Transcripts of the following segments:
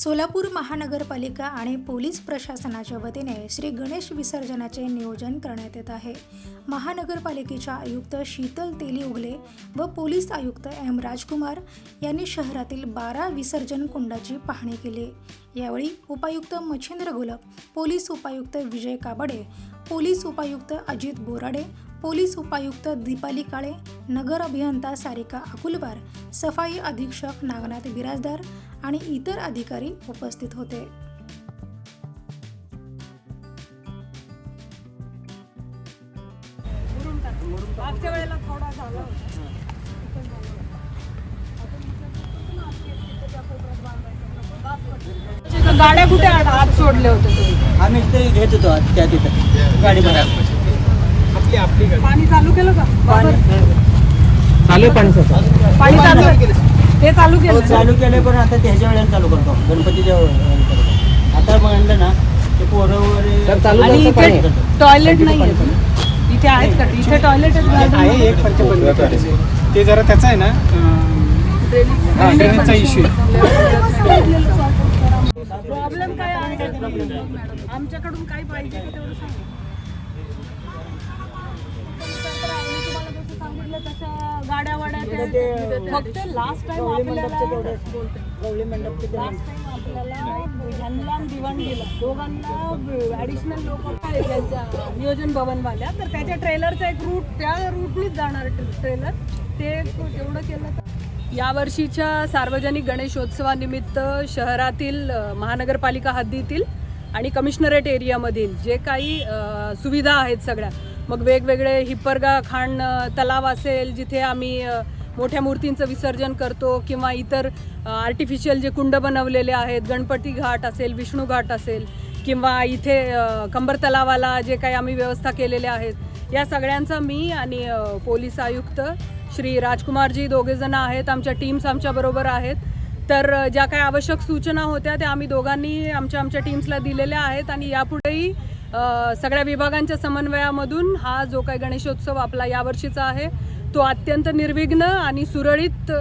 सोलापूर महानगरपालिका आणि पोलीस प्रशासनाच्या वतीने श्री गणेश विसर्जनाचे नियोजन करण्यात येत आहे. महानगरपालिकेच्या आयुक्त शीतल तेली उगले व पोलीस आयुक्त एम राजकुमार यांनी शहरातील बारा विसर्जन कुंडाची पाहणी केली. यावेळी उपायुक्त मच्छिंद्र घोलप पोलीस उपायुक्त विजय काबडे पोलीस उपायुक्त अजित बोराडे पोलीस उपायुक्त दीपाली काळे नगर अभियंता सारिका अकुलवार सफाई अधीक्षक नागनाथ बिराजदार आणि इतर अधिकारी उपस्थित होते. मागच्या वेळेला थोडा झाला होता. तिथं गाड्या कुठे आत सोडले होते तुम्ही? आम्ही ते घेत होतो आत त्या तिथं. गाडी पाणी चालू केलं का? पाणी. चालू आहे पाणी सर पाणी चालू ते चालू हो, केलं चालू केले पण आता त्याच्या वेळेला चालू करतो. गणपतीच्या वेळेला करतो. आता म्हणलं ना ते पोरं वगैरे सर, चालू आणि इथे टॉयलेट नाही आहे इथे आहेत का? इथे टॉयलेट आहे एक पंचपल्ली. ते जरा त्याचा आहे ना अं, ड्रेनेजचा इश्यू प्रॉब्लेम काय आहे? आमच्याकडून काय पाहिजे ते तेवढं सांगा. फक्त लास्ट टाइम आपल्याला गवळी मंडप तिथे लास्ट टाइम आपल्याला ह्यांना दिवाणगीला दोघांना ऍडिशनल लोक काय त्यांच्या नियोजन भवनवाल्या. तर त्याच्या ट्रेलरचा एक रूट त्या रूटनीच जाणार ट्रेलर ते तेवढं केलं तर. यावर्षीच्या सार्वजनिक गणेशोत्सवानिमित्त शहरातील महानगरपालिका हद्दीतील आणि कमिशनरेट एरियामधील जे काही सुविधा आहेत सगळ्या. मग वेगवेगळे हिप्परगा खाण तलाव असेल जिथे आम्ही मोठ्या मूर्तींचं विसर्जन करतो किंवा इतर आर्टिफिशियल जे कुंड बनवलेले आहेत गणपती घाट असेल विष्णू घाट असेल किंवा इथे कंबर तलावाला जे काही आम्ही व्यवस्था केलेल्या आहेत या सगळ्यांचा मी आणि पोलीस आयुक्त श्री राजकुमारजी दोघेजणं आहेत आमच्या टीम्स आमच्याबरोबर आहेत. तर ज्या काही आवश्यक सूचना होत्या त्या आम्ही दोघांनी आमच्या आमच्या टीम्सला दिलेल्या आहेत आणि यापुढेही सगळ्या विभागांच्या समन्वयामधून हा जो काही गणेशोत्सव आपला यावर्षीचा आहे तो अत्यंत निर्विघ्न आणि सुरळीत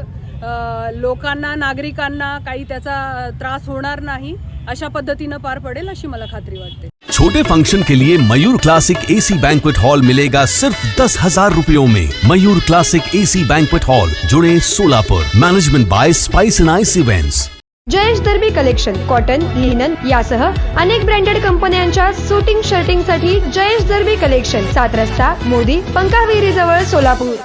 लोकांना नागरिकांना काही त्याचा त्रास होणार नाही अशा पद्धतीनं पार पडेल अशी मला खात्री वाटते. छोटे फंक्शन के लिए Mayur classic AC banquet hall मिलेगा सिर्फ दस हजार रूपयों में। Mayur classic AC banquet hall जुड़े Solapur. Management by spice and ice events Jayesh दर्बी collection cotton linen यासह अनेक ब्रँडेड कंपन्यांच्या सुटिंग शर्टिंगसाठी जयेश दर्बी कलेक्शन सात रस्ता मोदी पंकाविहिरी जवळ सोलापूर.